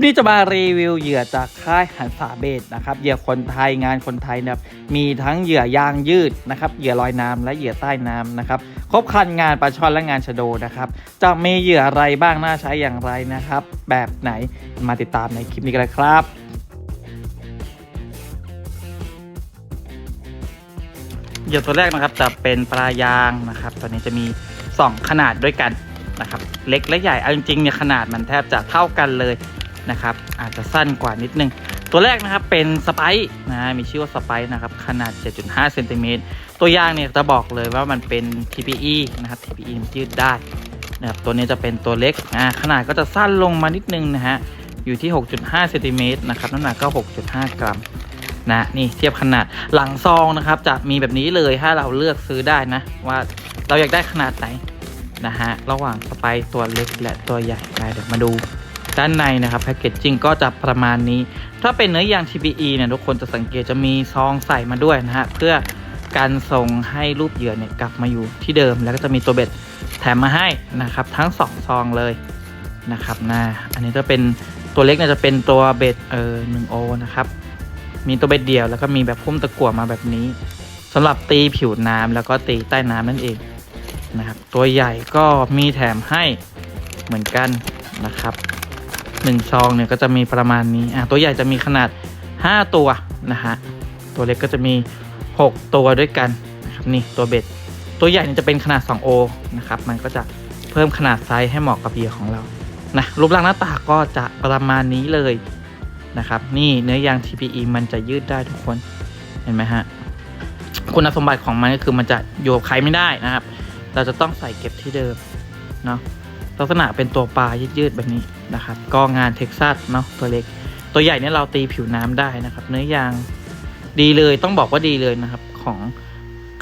ปนี้จะมารีวิวเหยื่อจากค่ายหันสาเบศนะครับเหยื่อคนไทยงานคนไทยนะครับมีทั้งเหยื่อยางยืดนะครับเหยื่อลอยน้ำและเหยื่อใต้น้ำนะครับครบคันงานปลาช่อนและงานชะโดนะครับจะมีเหยื่ออะไรบ้างน่าใช้อย่างไรนะครับ แบบไหนมาติดตามในคลิปนี้กันเลยครับเหยื่อตัวแรกนะครับจะเป็นปลายางนะครับตัวนี้จะมี 2 ขนาดด้วยกันนะครับเล็กและใหญ่เอาจริงๆเนี่ยขนาดมันแทบจะเท่ากันเลย นะครับอาจจะสั้นกว่านิดนึง ตัวแรกนะครับเป็นสไปซ์นะมีชื่อว่าสไปซ์นะครับขนาด 7.5เซนติเมตรตัวยางเนี่ยจะบอกเลยว่ามันเป็น TPE นะครับ TPE มันยืดได้นะครับตัวนี้จะเป็นตัวเล็กอ่าขนาดก็จะสั้นลงมานิดนึงนะฮะอยู่ที่ 6.5เซนติเมตรนะครับน้ำหนักก็ 6.5 กรัมนะนี่เทียบขนาดหลังซองนะครับจะมีแบบนี้เลยถ้าเราเลือกซื้อได้นะว่าเราอยากได้ขนาดไหนนะฮะระหว่างสไปซ์ตัวเล็กและตัวใหญ่ไปเดี๋ยวมาดู ด้านในนะครับแพคเกจจิ้งก็จะประมาณนี้ ถ้าเป็นเนื้อยาง TPE เนี่ยทุกคนจะสังเกตจะมีซองใส่มาด้วยนะฮะเพื่อการส่งให้รูปเหยื่อเนี่ยกลับมาอยู่ที่เดิม แล้วก็จะมีตัวเบ็ดแถมมาให้นะครับทั้งสองซองเลยนะครับนะอันนี้จะเป็นตัวเล็กเนี่ยจะเป็นตัวเบ็ดเออหนึ่งโอนะครับมีตัวเบ็ดเดียวแล้วก็มีแบบพุ่มตะกั่วมาแบบนี้สำหรับตีผิวน้ำแล้วก็ตีใต้น้ำนั่นเองนะครับตัวใหญ่ก็มีแถมให้เหมือนกันนะครับ หนึ่งซองเนี่ยก็จะมีประมาณนี้อะตัวใหญ่จะมีขนาด 5 ตัวนะฮะตัวเล็กก็จะมี 6 ตัวด้วยกันนะครับนี่ตัวเบ็ด ตัวใหญ่เนี่ยจะเป็นขนาด 2O นะครับมันก็จะเพิ่มขนาดไซส์ให้เหมาะกับเหยื่อของเรานะรูปร่างหน้าตาก็จะประมาณนี้เลยนะครับนี่เนื้อยาง TPE มันจะยืดได้ทุกคนเห็นไหมฮะคุณสมบัติของมันก็คือมันจะโยบใครไม่ได้นะครับ เราจะต้องใส่เก็บที่เดิมเนาะ ลักษณะเป็นตัวปลายืดๆแบบนี้นะครับ ก็งานเท็กซัสเนาะตัวเล็ก ตัวใหญ่เนี่ยเราตีผิวน้ำได้นะครับ เนื้อยางดีเลยต้องบอกว่าดีเลยนะครับ ของ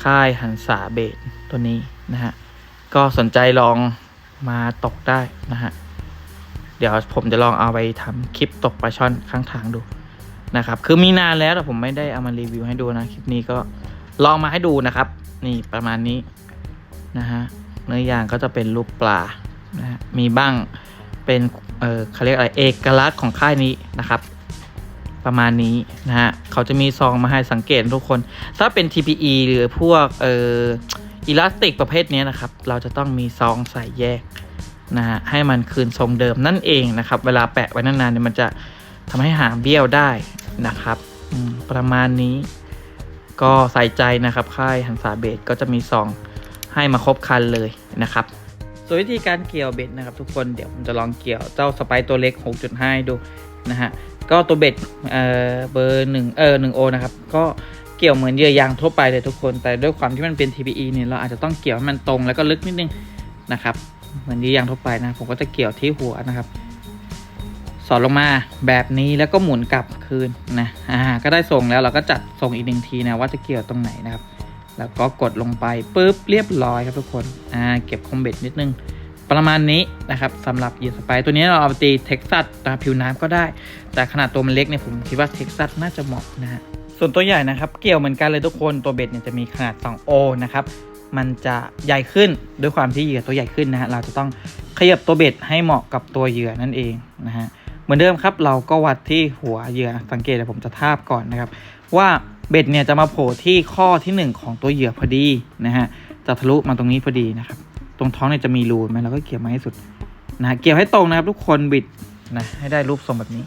ค่ายหันษาเบสตัวนี้นะฮะก็สนใจลองมาตกได้นะฮะเดี๋ยวผมจะลองเอาไปทำคลิปตกปลาช่อนข้างทางดูนะครับ คือมีนานแล้วแต่ผมไม่ได้เอามารีวิวให้ดูนะ คลิปนี้ก็ลองมาให้ดูนะครับ นี่ประมาณนี้นะฮะเนื้อยางก็จะเป็นรูปปลา นะมีบ้างเป็นเออเขาเรียกอะไรเอกลักษณ์ของค่ายนี้นะครับ ประมาณนี้นะฮะเขาจะมีซองมาให้สังเกตทุกคน ถ้าเป็น TPE หรือพวกเอออิลาสติกประเภทนี้นะครับ เราจะต้องมีซองใส่แยกนะฮะให้มันคืนทรงเดิมนั่นเองนะครับ เวลาแปะไว้นานๆเนี่ยมันจะทำให้หางเบี้ยวได้นะครับประมาณนี้ก็ใส่ใจนะครับ ค่ายหันษาเบสก็จะมีซองให้มาครบคันเลยนะครับ ส่วนวิธีการเกี่ยวเบ็ดนะครับทุกคนเดี๋ยวผมจะลองเกี่ยวเจ้าสไปซ์ตัวเล็ก 6.5 ดูนะฮะก็ตัวเบ็ดเอ่อเบอร์หนึ่งเออหนึ่งโอนะครับก็เกี่ยวเหมือนเยื่อยางทั่วไปเลยทุกคน แต่ด้วยความที่มันเป็น TPE เนี่ยเราอาจจะต้องเกี่ยวให้มันตรงแล้วก็ลึกนิดนึงนะครับเหมือนเยี่อยางทั่วไปนะผมก็จะเกี่ยวที่หัวนะครับ สอดลงมาแบบนี้แล้วก็หมุนกลับคืนนะอ่าก็ได้ทรงแล้วเราก็จัดทรงอีกหนึ่งทีนะว่าจะเกี่ยวตรงไหนนะครับ แล้วก็กดลงไปปุ๊บเรียบร้อยครับทุกคนอ่าเก็บคมเบ็ดนิดนึง ประมาณนี้นะครับสำหรับเหยื่อสไปร์ตัวนี้เราเอาไปตีเท็กซัสนะผิวน้ำก็ได้ แต่ขนาดตัวมันเล็กเนี่ยผมคิดว่าเท็กซัสน่าจะเหมาะนะฮะส่วนตัวใหญ่นะครับเกี่ยวเหมือนกันเลยทุกคนตัวเบ็ดเนี่ยจะมีขนาด 2O นะครับมันจะใหญ่ขึ้นด้วยความที่เหยื่อตัวใหญ่ขึ้นนะฮะเราจะต้องขยับตัวเบ็ดให้เหมาะกับตัวเหยื่อนั่นเองนะฮะเหมือนเดิมครับเราก็วัดที่หัวเหยื่อสังเกตเดี๋ยวผมจะทาบก่อนนะครับ ว่า เบ็ดเนี่ยจะมาโผล่ที่ข้อที่ 1 ของตัวเหยื่อพอดีนะฮะจะทะลุมาตรงนี้พอดีนะครับ ตรงท้องเนี่ยจะมีรูไหมเราก็เกี่ยวมาให้สุดนะเกี่ยวให้ตรงนะครับทุกคนบิดนะให้ได้รูปทรงแบบนี้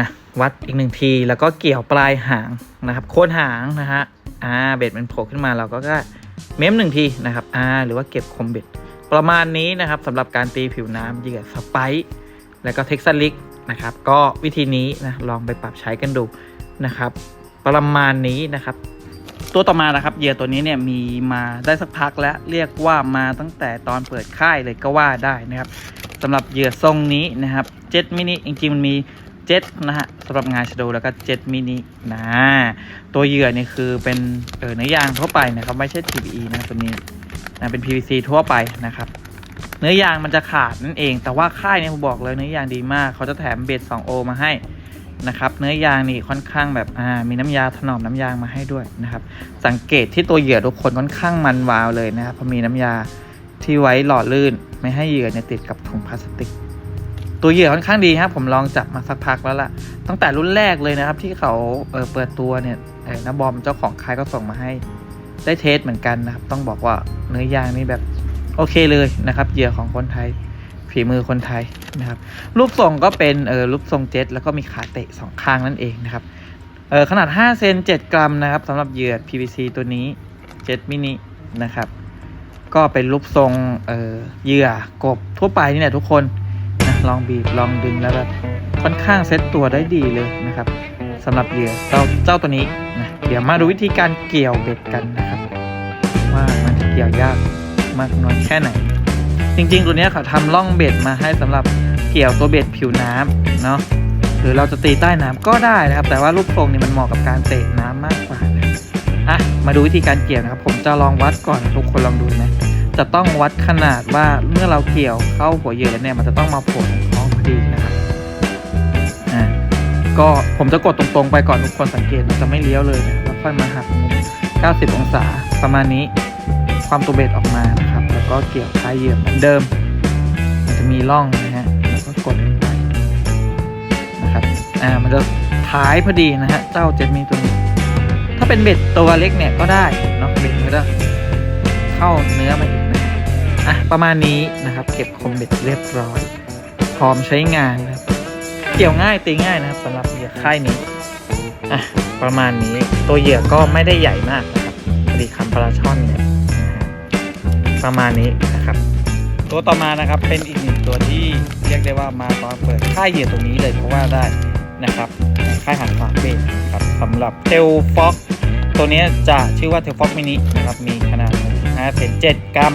นะวัดอีกหนึ่งทีแล้วก็เกี่ยวปลายหางนะครับโคนหางนะฮะอ่าเบ็ดมันโผล่ขึ้นมาเราก็ก็เม้มหนึ่งทีนะครับอ่าหรือว่าเก็บคมเบ็ดประมาณนี้นะครับสำหรับการตีผิวน้ำเหยื่อสไปซ์แล้วก็เท็กซัสลิกนะครับก็วิธีนี้นะลองไปปรับใช้กันดูนะครับ ประมาณนี้นะครับ ตัวต่อมานะครับเหยื่อตัวนี้เนี่ยมีมาได้สักพักแล้วเรียกว่ามาตั้งแต่ตอนเปิดค่ายเลยก็ว่าได้นะครับสำหรับเหยื่อทรงนี้นะครับเจ็ตมินิจริงๆมันมีเจ็ตนะฮะสำหรับงานชโดแล้วก็เจ็ตมินินะตัวเหยื่อนี่คือเป็นเออเนื้อยางทั่วไปนะครับไม่ใช่ TPE นะตัวนี้นะเป็น PVC ทั่วไปนะครับเนื้อยางมันจะขาดนั่นเอง แต่ว่าค่ายเนี่ยผมบอกเลยเนื้อยางดีมาก เขาจะแถมเบส 2O มาให้ นะครับเนื้อยางนี่ค่อนข้างแบบอ่ามีน้ำยาถนอมน้ำยางมาให้ด้วยนะครับ สังเกตที่ตัวเหยื่อทุกคนค่อนข้างมันวาวเลยนะครับเพราะมีน้ำยาที่ไว้หล่อลื่น ไม่ให้เหยื่อเนี่ยติดกับถุงพลาสติก ตัวเหยื่อค่อนข้างดีครับ ผมลองจับมาสักพักแล้วล่ะตั้งแต่รุ่นแรกเลยนะครับ ที่เขาเออเปิดตัวเนี่ยน้าบอมเจ้าของค่ายก็ส่งมาให้ได้เทสเหมือนกันนะครับ ต้องบอกว่าเนื้อยางนี่แบบโอเคเลยนะครับเหยื่อของคนไทย ฝีมือคนไทยนะครับ รูปทรงก็เป็นเออรูปทรงเจ็ตแล้วก็มีขาเตะสองข้างนั่นเองนะครับเออขนาด5เซน7 กรัมนะครับสำหรับเหยื่อ PVC ตัวนี้เจ็ตมินินะครับ ก็เป็นรูปทรงเออเหยื่อกบทั่วไปนี่แหละทุกคนนะลองบีบลองดึงแล้วแบบค่อนข้างเซ็ตตัวได้ดีเลยนะครับสำหรับเหยื่อเจ้าเจ้าตัวนี้นะเดี๋ยวมาดูวิธีการเกี่ยวเบ็ดกันนะครับ ว่ามันจะเกี่ยวยากมากน้อยแค่ไหน จริง ๆ ตัวนี้เขาทำร่องเบ็ดมาให้สำหรับเกี่ยวตัวเบ็ดผิวน้ำเนาะหรือเราจะตีใต้น้ำก็ได้นะครับ แต่ว่ารูปทรงนี่มันเหมาะกับการเตะน้ำมากกว่านะอะมาดูวิธีการเกี่ยวนะครับ ผมจะลองวัดก่อนทุกคนลองดูนะจะต้องวัดขนาดว่าเมื่อเราเกี่ยวเข้าหัวเหยื่อแล้วเนี่ยมันจะต้องมาโผล่ตรงท้องพอดีนะครับอะก็ผมจะกดตรงๆไปก่อนทุกคนสังเกตมันจะไม่เลี้ยวเลยนะแล้วค่อยมาหักมุม90 องศาประมาณนี้ความตัวเบ็ดออกมา ก็เกี่ยวท้ายเหยื่อเหมือนเดิม มันจะมีร่องนะฮะแล้วก็กดลงไปนะครับอ่ามันจะท้ายพอดีนะฮะเจ้าเจ็ดมีตัวนี้ ถ้าเป็นเบ็ดตัวเล็กเนี่ยก็ได้เนาะเบ็ดมันก็จะเข้าเนื้อมาอีกนะอะประมาณนี้นะครับ เก็บคมเบ็ดเรียบร้อย พร้อมใช้งานนะครับเกี่ยวง่ายตีง่ายนะครับสำหรับเหยื่อค่ายนี้อะประมาณนี้ตัวเหยื่อก็ไม่ได้ใหญ่มากนะครับพอดีคำปลาช่อนเนี่ย ประมาณนี้นะครับ ตัวต่อมานะครับเป็นอีกหนึ่งตัวที่เรียกได้ว่ามาตอนเปิดค่ายเหยื่อตรงนี้เลยเพราะว่าได้นะครับค่ายหันฝากเบสครับสำหรับเทลฟ็อกตัวนี้จะชื่อว่าเทลฟ็อกมินินะครับมีขนาด5เซน7กรัม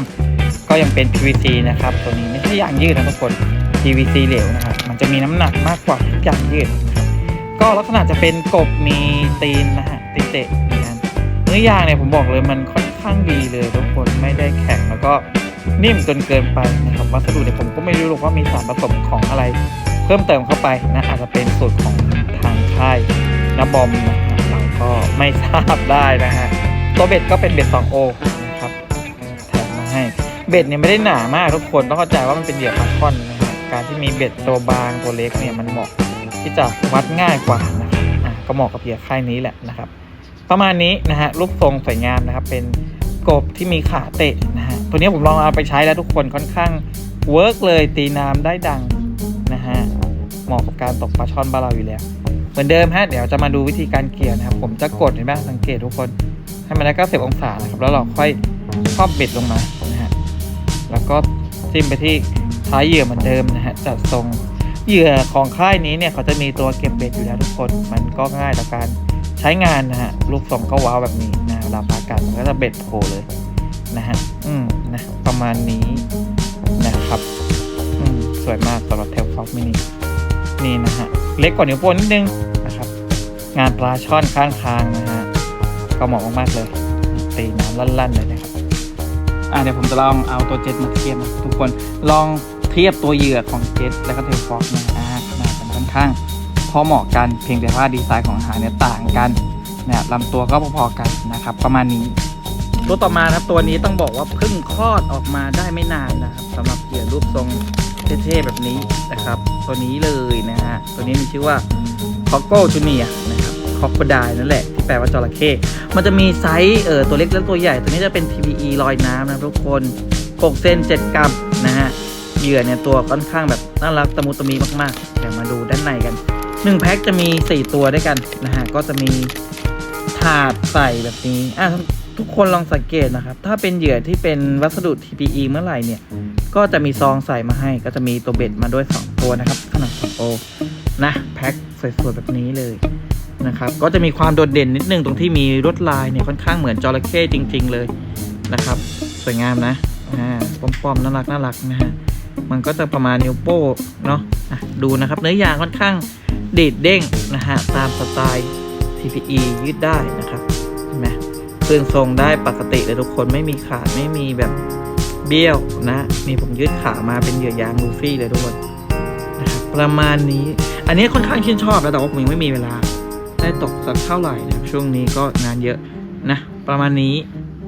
ก็ยังเป็น PVC นะครับตัวนี้ไม่ใช่ยางยืดนะทุกคน PVC เหลวนะครับมันจะมีน้ำหนักมากกว่าทุกยางยืดครับก็ลักษณะจะเป็นกบมีตีนนะฮะตีนเตะเหมือนกันเนื้อยางเนี่ยผมบอกเลยมันค่อนข้างดีเลยทุกคน ก็นิ่มจนเกินไปนะครับวัสดุเนี่ยผมก็ไม่รู้หรอกว่ามีสารผสมของอะไร เพิ่มเติมเข้าไปนะอาจจะเป็นสูตรของทางค่ายนะบอมนะเราก็ไม่ทราบได้นะฮะตัวเบ็ดก็เป็นเบ็ด 2O นะครับแถมมาให้เบ็ดเนี่ยไม่ได้หนามากทุกคนต้องเข้าใจว่ามันเป็นเหยื่อปลาช่อนนะฮะการที่มีเบ็ดตัวบางตัวเล็กเนี่ยมันเหมาะที่จะวัดง่ายกว่านะครับอะก็เหมาะกับเหยื่อค่ายนี้แหละนะครับ ประมาณนี้นะฮะรูปทรงสวยงามนะครับเป็นกบที่มีขาเตะนะฮะ ตัวนี้ผมลองเอาไปใช้แล้วทุกคนค่อนข้างเวิร์กเลยตีน้ำได้ดังนะฮะเหมาะกับการตกปลาช่อนบ้านเราอยู่แล้ว เหมือนเดิมฮะเดี๋ยวจะมาดูวิธีการเกี่ยวนะครับ ผมจะกดเห็นไหมสังเกตทุกคนให้มันได้90องศานะครับแล้วเราค่อยครอบเบ็ดลงมานะฮะแล้วก็จิ้มไปที่ท้ายเหยื่อเหมือนเดิมนะฮะจัดทรงเหยื่อของค่ายนี้เนี่ยเขาจะมีตัวเก็บเบ็ดอยู่แล้วทุกคน มันก็ง่ายต่อการใช้งานนะฮะลูกทรงก็ว้าวแบบนี้นะเวลาปากัดมันก็จะเบ็ดโผล่เลย นะฮะ อืมนะประมาณนี้นะครับ อืมสวยมากสำหรับเทลฟ็อกมินินี่นะฮะ เล็กกว่านิ้วโป้งนิดนึงนะครับ งานปลาช่อนข้างทางนะฮะ ก็เหมาะมากๆเลย ตีน้ำลั่นๆเลยนะครับ อ่าเดี๋ยวผมจะลองเอาตัวเจ็ตมาเทียบนะทุกคนลองเทียบตัวเหยื่อของเจ็ตแล้วก็เทลฟ็อกนะอ่าขนาดมันค่อนข้างพอเหมาะกันเพียงแต่ว่าดีไซน์ของอาหารเนี่ยต่างกันนะครับลำตัวก็พอๆกันนะครับ ประมาณนี้ ตัวต่อมาครับตัวนี้ต้องบอกว่าเพิ่งคลอดออกมาได้ไม่นานนะครับสำหรับเหยื่อรูปทรงเท่ๆแบบนี้นะครับ ตัวนี้เลยนะฮะตัวนี้มีชื่อว่าคอโก้จูเนียนะครับคอ c ค o ดายนั่นแหละที่แปลว่าจระเข้มันจะมีไซส์เออตัวเล็กและตัวใหญ่ ตัวนี้จะเป็น PVE ลอยน้ำนะทุกคน6เซน7กรัมนะฮะเหยื่อเนี่ยตัวค่อนข้างแบบน่ารักตะมุตะมีมากๆเดี๋ยวมาดูด้านในกันหนึ่งแพ็คจะมี 4 ตัวด้วยกันนะฮะก็จะมีถาดใส่แบบนี้อะ ทุกคนลองสังเกตนะครับ ถ้าเป็นเหยื่อที่เป็นวัสดุ TPE เมื่อไหร่เนี่ย ก็จะมีซองใส่มาให้ ก็จะมีตัวเบ็ดมาด้วย 2 ตัวนะครับขนาด2โอนะแพ็คสวยๆแบบนี้เลยนะครับ ก็จะมีความโดดเด่นนิดนึงตรงที่มีลวดลายเนี่ยค่อนข้างเหมือนจระเข้จริง ๆ เลยนะครับ สวยงามนะอ่าป้อมๆน่ารักน่ารักนะฮะมันก็จะประมาณนิ้วโป้งเนาะะดูนะครับเนื้อยางค่อนข้างดีดเด้งนะฮะตามสไตล์ TPE ยืดได้นะครับ เห็นไหมเครื่องทรงได้ปกติเลยทุกคนไม่มีขาดไม่มีแบบเบี้ยวนะ มีผมยืดขามาเป็นเหยื่อยางลูฟี่เลยทุกคนประมาณนี้ อันนี้ค่อนข้างชื่นชอบแล้วแต่ว่าผมยังไม่มีเวลา ได้ตกสักเท่าไหร่นะช่วงนี้ก็งานเยอะนะ ประมาณนี้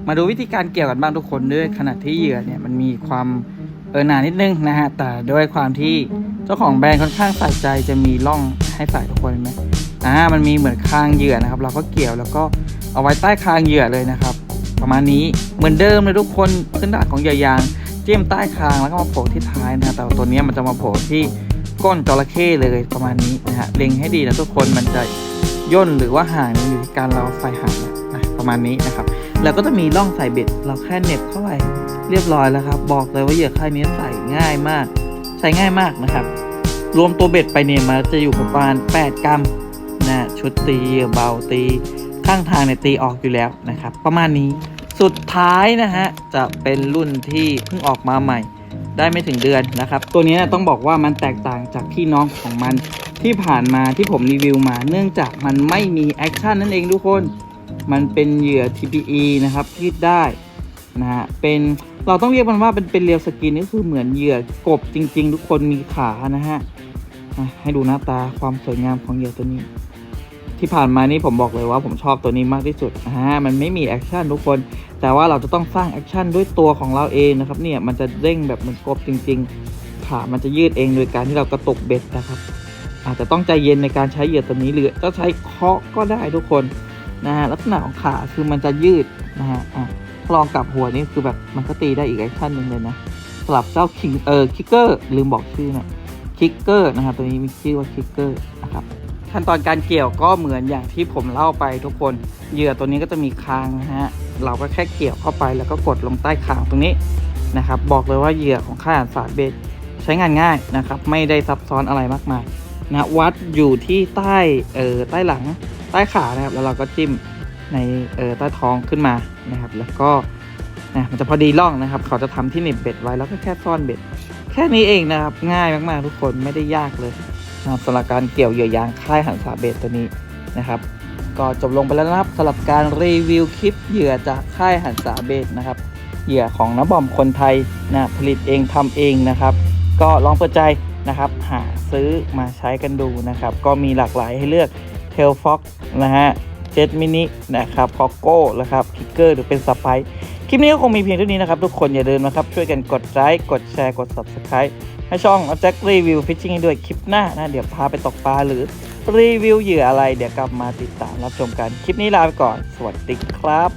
มาดูวิธีการเกี่ยวกันบ้างทุกคนด้วยขนาดที่เหยื่อเนี่ยมันมีความเออหนานิดนึงนะฮะแต่ด้วยความที่เจ้าของแบรนด์ค่อนข้างใส่ใจจะมีร่องให้ใส่ทุกคนเห็นไหมอ่ามันมีเหมือนคางเหยื่อนะครับ เราก็เกี่ยวแล้วก็ เอาไว้ใต้คางเหยื่อเลยนะครับ ประมาณนี้เหมือนเดิมเลยทุกคนพื้นฐานของเหยื่อยางเจิ้มใต้คางแล้วก็มาโผล่ที่ท้ายนะแต่ตัวนี้มันจะมาโผล่ที่ก้นจระเข้เลยประมาณนี้นะฮะเล็งให้ดีนะทุกคนมันจะย่นหรือว่าห่างอยู่ที่การเราใส่ห่างนะประมาณนี้นะครับแล้วก็จะมีร่องใส่เบ็ดเราแค่เน็บเข้าไปเรียบร้อยแล้วครับ บอกเลยว่าเหยื่อค่ายนี้ใส่ง่ายมาก ใส่ง่ายมากนะครับ รวมตัวเบ็ดไปเนี่ยมาจะอยู่ประมาณ 8 กรัมนะชุดตีเหยื่อเบาตี ข้างทางเนี่ยตีออกอยู่แล้วนะครับ ประมาณนี้สุดท้ายนะฮะจะเป็นรุ่นที่เพิ่งออกมาใหม่ ได้ไม่ถึงเดือนนะครับ ตัวนี้ต้องบอกว่ามันแตกต่างจากพี่น้องของมันที่ผ่านมาที่ผมรีวิวมา เนื่องจากมันไม่มีแอคชั่นนั่นเองทุกคน มันเป็นเหยื่อ TPE นะครับยืดได้นะฮะเป็นเราต้องเรียกมันว่าเป็นเป็นเรียวสกินก็คือเหมือนเหยื่อกบจริง ๆ ทุกคนมีขานะฮะอะให้ดูหน้าตาความสวยงามของเหยื่อตัวนี้ ที่ผ่านมานี่ผมบอกเลยว่าผมชอบตัวนี้มากที่สุดอ่ามันไม่มีแอคชั่นทุกคน แต่ว่าเราจะต้องสร้างแอคชั่นด้วยตัวของเราเองนะครับเนี่ยมันจะเด้งแบบเหมือนกบจริง ๆ ขามันจะยืดเองโดยการที่เรากระตุกเบ็ดนะครับ อาจจะต้องใจเย็นในการใช้เหยื่อตัวนี้หรือจะใช้เคาะก็ได้ทุกคนนะฮะลักษณะของขาคือมันจะยืดนะฮะอะถ้าลองกลับหัวนี่คือแบบมันก็ตีได้อีกแอคชั่นหนึ่งเลยนะสลับเจ้าคิงเออคิกเกอร์ลืมบอกชื่อนะคิกเกอร์นะครับตัวนี้มีชื่อว่าคิกเกอร์นะครับ ขั้นตอนการเกี่ยวก็เหมือนอย่างที่ผมเล่าไปทุกคน เหยื่อตัวนี้ก็จะมีคางนะฮะ เราก็แค่เกี่ยวเข้าไปแล้วก็กดลงใต้คางตรงนี้นะครับ บอกเลยว่าเหยื่อของค่ายอาสาเบสใช้งานง่ายนะครับ ไม่ได้ซับซ้อนอะไรมากมายนะวัดอยู่ที่ใต้เอ่อใต้หลังใต้ขานะครับ แล้วเราก็จิ้มในเอ่อใต้ท้องขึ้นมานะครับ แล้วก็นะมันจะพอดีร่องนะครับ เขาจะทำที่หนีบเบ็ดไว้แล้วก็แค่ซ่อนเบ็ด แค่นี้เองนะครับ ง่ายมากๆทุกคนไม่ได้ยากเลย นะครับสำหรับการเกี่ยวเหยื่อยางค่ายหันสาเบ็ดตัวนี้นะครับ ก็จบลงไปแล้วนะครับสำหรับการรีวิวคลิปเหยื่อจากค่ายหันสาเบดนะครับ เหยื่อของน้าบอมคนไทยนะผลิตเองทำเองนะครับ ก็ลองเปิดใจนะครับ หาซื้อมาใช้กันดูนะครับ ก็มีหลากหลายให้เลือกเทลฟ็อกนะฮะเจ็ตมินินะครับคอโก้นะครับคิกเกอร์หรือเป็นสไป คลิปนี้ก็คงมีเพียงเท่านี้นะครับ ทุกคนอย่าลืมนะครับ ช่วยกันกดไลค์กดแชร์กด Subscribe ให้ช่องแจ็ครีวิวฟิชชิ่งให้ด้วยคลิปหน้านะเดี๋ยวพาไปตกปลาหรือรีวิวเหยื่ออะไร เดี๋ยวกลับมาติดตามรับชมกัน คลิปนี้ลาไปก่อน สวัสดีครับ